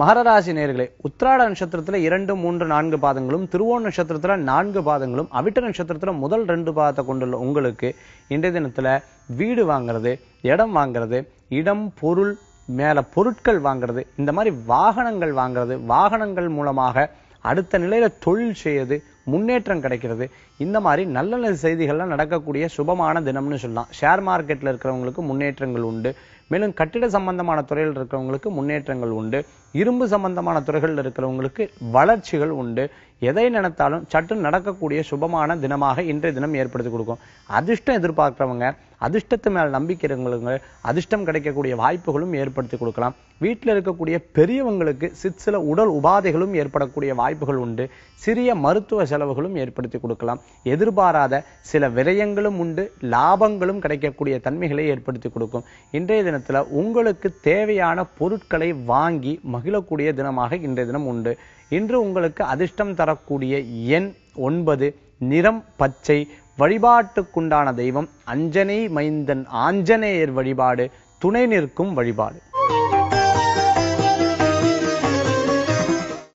மகரராசி நேர்களே உத்திராட நட்சத்திரத்துல இரண்டு மூன்று நான்கு பாதங்களும் திருவோண நட்சத்திரத்துல நான்கு பாதங்களும் அவிட்ட நட்சத்திரத்துல முதல் ரெண்டு பாதத்தை கொண்டுள்ள உங்களுக்கு இன்றைய தினத்துல வீடு வாங்குறது இடம் வாங்குறது இடம் பொருள் மேல பொருட்கள் வாங்குறது இந்த மாதிரி வாகனங்கள் வாங்குறது வாகனங்கள் மூலமாக அடுத்த நிலையில தொழில் செய்யறது முன்னேற்றம் கிடைக்கிறது இந்த மாதிரி நல்ல நல்ல செய்திகள்லாம் நடக்கக்கூடிய சுபமான தினம்னு சொல்லலாம். ஷேர் மார்க்கெட்ல இருக்கிறவங்களுக்கு முன்னேற்றங்கள் உண்டு. மேலும் கட்டிட சம்பந்தமான துறையில் இருக்கிறவங்களுக்கு முன்னேற்றங்கள் உண்டு. இரும்பு சம்பந்தமான துறைகளில் இருக்கிறவங்களுக்கு வளர்ச்சிகள் உண்டு. எதை நினைத்தாலும் சற்று நடக்கக்கூடிய சுபமான தினமாக இன்றைய தினம் ஏற்படுத்தி கொடுக்கும். அதிர்ஷ்டம் எதிர்பார்க்கிறவங்க அதிர்ஷ்டத்து மேல் நம்பிக்கை அதிர்ஷ்டம் கிடைக்கக்கூடிய வாய்ப்புகளும் ஏற்படுத்தி கொடுக்கலாம். வீட்டில் இருக்கக்கூடிய பெரியவங்களுக்கு சிற்சில உடல் உபாதைகளும் ஏற்படக்கூடிய வாய்ப்புகள் உண்டு. சிறிய மருத்துவ செலவுகளும் ஏற்படுத்தி கொடுக்கலாம். எதிர்பாராத சில விரயங்களும் உண்டு. லாபங்களும் கிடைக்கக்கூடிய தன்மைகளை ஏற்படுத்தி கொடுக்கும். இன்றைய தினத்தில் உங்களுக்கு தேவையான பொருட்களை வாங்கி மகிழக்கூடிய தினமாக இன்றைய தினம் உண்டு. இன்று உங்களுக்கு அதிர்ஷ்டம் தரக்கூடிய எண் ஒன்பது நிறம் பச்சை வழிபாட்டுக்குண்டான தெய்வம் அஞ்சனை மைந்தன் ஆஞ்சநேயர் வழிபாடு துணை நிற்கும் வழிபாடு.